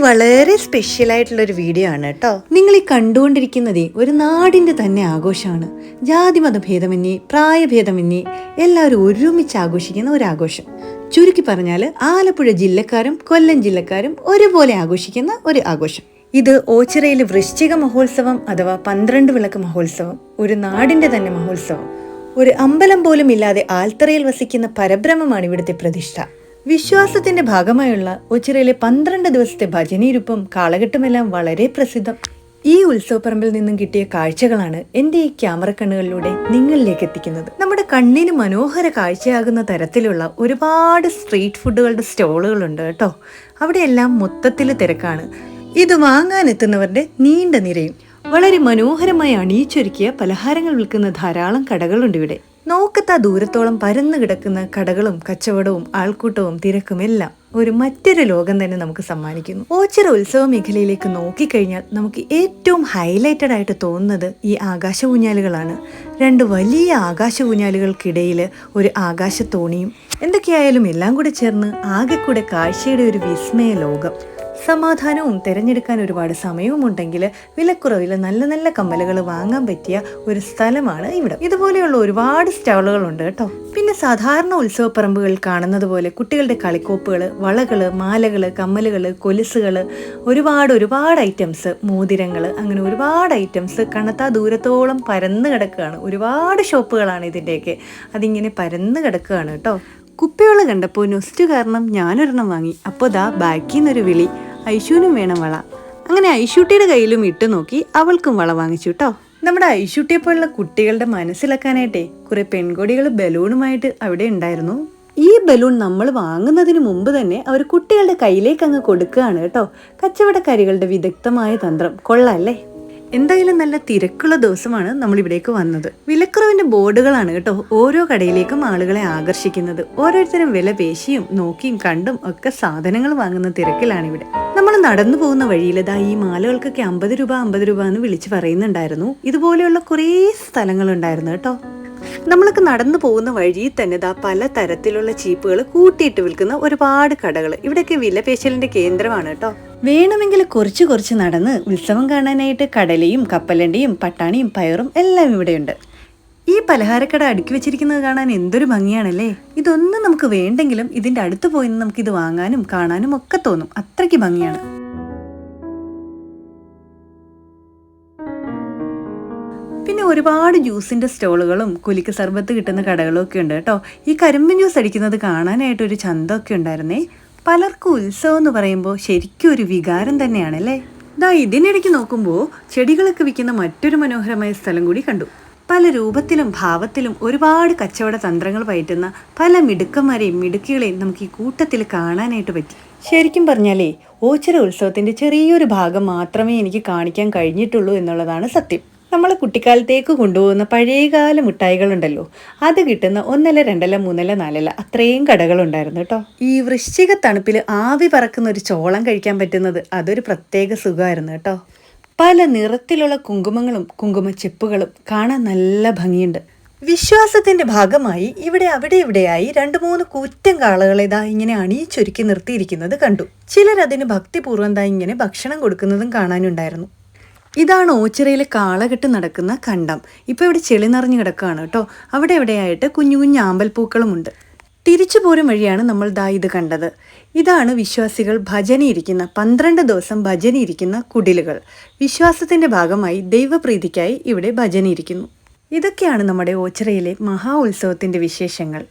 വളരെ സ്പെഷ്യൽ ആയിട്ടുള്ള ഒരു വീഡിയോ ആണ് കേട്ടോ. നിങ്ങൾ ഈ കണ്ടുകൊണ്ടിരിക്കുന്നതേ ഒരു നാടിന്റെ തന്നെ ആഘോഷമാണ്. ജാതി മതഭേദമന്യേ പ്രായഭേദമന്യേ എല്ലാവരും ഒരുമിച്ച് ആഘോഷിക്കുന്ന ഒരു ആഘോഷം. ചുരുക്കി പറഞ്ഞാൽ ആലപ്പുഴ ജില്ലക്കാരും കൊല്ലം ജില്ലക്കാരും ഒരുപോലെ ആഘോഷിക്കുന്ന ഒരു ആഘോഷം. ഇത് ഓച്ചിറയിലെ വൃശ്ചിക മഹോത്സവം അഥവാ പന്ത്രണ്ട് വിളക്ക് മഹോത്സവം ഒരു നാടിന്റെ തന്നെ മഹോത്സവം. ഒരു അമ്പലം പോലും ഇല്ലാതെ ആൽത്തറയിൽ വസിക്കുന്ന പരബ്രഹ്മമാണ് ഇവിടുത്തെ പ്രതിഷ്ഠ. വിശ്വാസത്തിന്റെ ഭാഗമായുള്ള ഒച്ചിറയിലെ പന്ത്രണ്ട് ദിവസത്തെ ഭജനീരുപ്പും കാലഘട്ടമെല്ലാം വളരെ പ്രസിദ്ധം. ഈ ഉത്സവപ്പറമ്പിൽ നിന്നും കിട്ടിയ കാഴ്ചകളാണ് എന്റെ ഈ ക്യാമറ കണ്ണുകളിലൂടെ നിങ്ങളിലേക്ക് എത്തിക്കുന്നത്. നമ്മുടെ കണ്ണിന് മനോഹര കാഴ്ചയാകുന്ന തരത്തിലുള്ള ഒരുപാട് സ്ട്രീറ്റ് ഫുഡുകളുടെ സ്റ്റോളുകളുണ്ട് കേട്ടോ. അവിടെയെല്ലാം മൊത്തത്തിൽ തിരക്കാണ്. ഇത് വാങ്ങാനെത്തുന്നവരുടെ നീണ്ട നിരയും വളരെ മനോഹരമായി അണിയിച്ചൊരുക്കിയ പലഹാരങ്ങൾ വിൽക്കുന്ന ധാരാളം കടകളുണ്ട് ഇവിടെ. നോക്കത്താ ദൂരത്തോളം പരന്നു കിടക്കുന്ന കടകളും കച്ചവടവും ആൾക്കൂട്ടവും തിരക്കും എല്ലാം ഒരു മറ്റൊരു ലോകം തന്നെ നമുക്ക് സമ്മാനിക്കുന്നു. ഓച്ചിറ ഉത്സവ മേഖലയിലേക്ക് നോക്കിക്കഴിഞ്ഞാൽ നമുക്ക് ഏറ്റവും ഹൈലൈറ്റഡ് ആയിട്ട് തോന്നുന്നത് ഈ ആകാശ ഊഞ്ഞാലുകളാണ് രണ്ട് വലിയ ആകാശ ഊഞ്ഞാലുകൾക്കിടയിൽ ഒരു ആകാശത്തോണിയും. എന്തൊക്കെയായാലും എല്ലാം കൂടെ ചേർന്ന് ആകെക്കൂടെ കൂടെ കാഴ്ചയുടെ ഒരു വിസ്മയ ലോകം. സമാധാനവും തിരഞ്ഞെടുക്കാൻ ഒരുപാട് സമയവും ഉണ്ടെങ്കിൽ വിലക്കുറവിൽ നല്ല നല്ല കമ്മലുകൾ വാങ്ങാൻ പറ്റിയ ഒരു സ്ഥലമാണ് ഇവിടെ. ഇതുപോലെയുള്ള ഒരുപാട് സ്റ്റാളുകളുണ്ട് കേട്ടോ. പിന്നെ സാധാരണ ഉത്സവപ്പറമ്പുകൾ കാണുന്നത് പോലെ കുട്ടികളുടെ കളിക്കോപ്പുകൾ വളകൾ മാലകൾ കമ്മലുകൾ കൊലുസുകൾ ഒരുപാട് ഒരുപാട് ഐറ്റംസ് മോതിരങ്ങൾ അങ്ങനെ ഒരുപാട് ഐറ്റംസ് കണത്താ ദൂരത്തോളം പരന്ന് കിടക്കുകയാണ്. ഒരുപാട് ഷോപ്പുകളാണ് ഇതിന്റെയൊക്കെ. അതിങ്ങനെ പരന്ന് കിടക്കുകയാണ് കേട്ടോ. കുപ്പിവെള്ളം കണ്ടപ്പോൾ നൊസ്റ്റ് കാരണം ഞാനൊരെണ്ണം വാങ്ങി. അപ്പോൾ ദാ ബാക്കിൽ നിന്നൊരു വിളി. ഐശുവിനും വേണം വള. അങ്ങനെ ഐശുട്ടിയുടെ കയ്യിലും ഇട്ട് നോക്കി അവൾക്കും വള വാങ്ങിച്ചു കേട്ടോ നമ്മുടെ ഐശുട്ടിയെ പോലുള്ള കുട്ടികളുടെ മനസ്സിലാക്കാനായിട്ടേ കുറെ പെൺകൊടികൾ ബലൂണുമായിട്ട് അവിടെ ഉണ്ടായിരുന്നു. ഈ ബലൂൺ നമ്മൾ വാങ്ങുന്നതിന് മുമ്പ് തന്നെ അവർ കുട്ടികളുടെ കയ്യിലേക്ക് അങ്ങ് കൊടുക്കുകയാണ് കേട്ടോ. കച്ചവടക്കാരികളുടെ വിദഗ്ധമായ തന്ത്രം. കൊള്ളാല്ലേ എന്തായാലും നല്ല തിരക്കുള്ള ദിവസമാണ് നമ്മൾ ഇവിടേക്ക് വന്നത്. വിലക്കുറവിന്റെ ബോർഡുകളാണ് കേട്ടോ ഓരോ കടയിലേക്കും ആളുകളെ ആകർഷിക്കുന്നത്. ഓരോരുത്തരും വില പേശിയും നോക്കിയും കണ്ടും ഒക്കെ സാധനങ്ങൾ വാങ്ങുന്ന തിരക്കിലാണ് ഇവിടെ നമ്മൾ നടന്നു പോകുന്ന വഴിയിൽ ഇതാ ഈ മാലകൾക്കൊക്കെ അമ്പത് രൂപ അമ്പത് രൂപ എന്ന് വിളിച്ച് പറയുന്നുണ്ടായിരുന്നു. ഇതുപോലെയുള്ള കുറേ സ്ഥലങ്ങളുണ്ടായിരുന്നു കേട്ടോ. നമ്മളൊക്കെ നടന്നു പോകുന്ന വഴിയിൽ തന്നെ ദാ പല തരത്തിലുള്ള ചീപ്പുകൾ കൂട്ടിയിട്ട് വിൽക്കുന്ന ഒരുപാട് കടകൾ. ഇവിടെയൊക്കെ വിലപേശലിന്റെ കേന്ദ്രമാണ് കേട്ടോ. വേണമെങ്കിൽ കുറച്ച് കുറച്ച് നടന്ന് ഉത്സവം കാണാനായിട്ട് കടലയും കപ്പലണ്ടിയും പട്ടാണിയും പയറും എല്ലാം ഇവിടെയുണ്ട്. ഈ പലഹാരക്കട അടുക്കി വെച്ചിരിക്കുന്നത് കാണാൻ എന്തൊരു ഭംഗിയാണല്ലേ? ഇതൊന്നും നമുക്ക് വേണ്ടെങ്കിലും ഇതിന്റെ അടുത്ത് പോയി നമുക്ക് ഇത് വാങ്ങാനും കാണാനും ഒക്കെ തോന്നും. അത്രയ്ക്ക് ഭംഗിയാണ്. പിന്നെ ഒരുപാട് ജ്യൂസിന്റെ സ്റ്റോളുകളും കുലിക്ക് സർബത്ത് കിട്ടുന്ന കടകളും ഒക്കെ ഉണ്ട് കേട്ടോ. ഈ കരിമ്പിൻ ജ്യൂസ് അടിക്കുന്നത് കാണാനായിട്ട് ഒരു ചന്തമൊക്കെ ഉണ്ടായിരുന്നേ. പലർക്കും ഉത്സവം എന്ന് പറയുമ്പോൾ ശരിക്കും ഒരു വികാരം തന്നെയാണല്ലേ? ഇതാ ഇതിനിടയ്ക്ക് നോക്കുമ്പോൾ ചെടികളൊക്കെ വിൽക്കുന്ന മറ്റൊരു മനോഹരമായ സ്ഥലം കൂടി കണ്ടു. പല രൂപത്തിലും ഭാവത്തിലും ഒരുപാട് കച്ചവട തന്ത്രങ്ങൾ പയറ്റുന്ന പല മിടുക്കന്മാരെയും മിടുക്കികളെയും നമുക്ക് ഈ കൂട്ടത്തിൽ കാണാനായിട്ട് പറ്റി. ശരിക്കും പറഞ്ഞാലേ ഓച്ചിറ ഉത്സവത്തിന്റെ ചെറിയൊരു ഭാഗം മാത്രമേ എനിക്ക് കാണിക്കാൻ കഴിഞ്ഞിട്ടുള്ളൂ എന്നുള്ളതാണ് സത്യം. നമ്മൾ കുട്ടിക്കാലത്തേക്ക് കൊണ്ടുപോകുന്ന പഴയകാല മിഠായികളുണ്ടല്ലോ അത് കിട്ടുന്ന ഒന്നല്ല രണ്ടല്ല മൂന്നല്ല നാലല്ല അത്രയും കടകളുണ്ടായിരുന്നു കേട്ടോ. ഈ വൃശ്ചിക തണുപ്പിൽ ആവി പറക്കുന്ന ഒരു ചോളം കഴിക്കാൻ പറ്റുന്നത് അതൊരു പ്രത്യേക സുഖമായിരുന്നു കേട്ടോ. പല നിറത്തിലുള്ള കുങ്കുമങ്ങളും കുങ്കുമച്ചെപ്പുകളും കാണാൻ നല്ല ഭംഗിയുണ്ട്. വിശ്വാസത്തിന്റെ ഭാഗമായി ഇവിടെ അവിടെ ഇവിടെയായി രണ്ട് മൂന്ന് കൂറ്റൻ കാളകളെ ഇതാ ഇങ്ങനെ അണിയിച്ചൊരുക്കി നിർത്തിയിരിക്കുന്നത് കണ്ടു. ചിലർ അതിന് ഭക്തിപൂർവം ദാ ഇങ്ങനെ ഭക്ഷണം കൊടുക്കുന്നതും കാണാനുണ്ടായിരുന്നു. ഇതാണ് ഓച്ചിറയിലെ കാളകെട്ട് നടക്കുന്ന കണ്ടം. ഇപ്പോൾ ഇവിടെ ചെളി നിറഞ്ഞു കിടക്കുകയാണ് കേട്ടോ. അവിടെ എവിടെയായിട്ട് കുഞ്ഞു കുഞ്ഞു ആമ്പൽപ്പൂക്കളുമുണ്ട്. തിരിച്ചു പോരും വഴിയാണ് നമ്മൾ ദാ ഇത് കണ്ടത്. ഇതാണ് വിശ്വാസികൾ ഭജനയിരിക്കുന്ന പന്ത്രണ്ട് ദിവസം ഭജനയിരിക്കുന്ന കുടിലുകൾ. വിശ്വാസത്തിന്റെ ഭാഗമായി ദൈവപ്രീതിക്കായി ഇവിടെ ഭജനയിരിക്കുന്നു. ഇതൊക്കെയാണ് നമ്മുടെ ഓച്ചിറയിലെ മഹാ ഉത്സവത്തിന്റെ വിശേഷങ്ങൾ.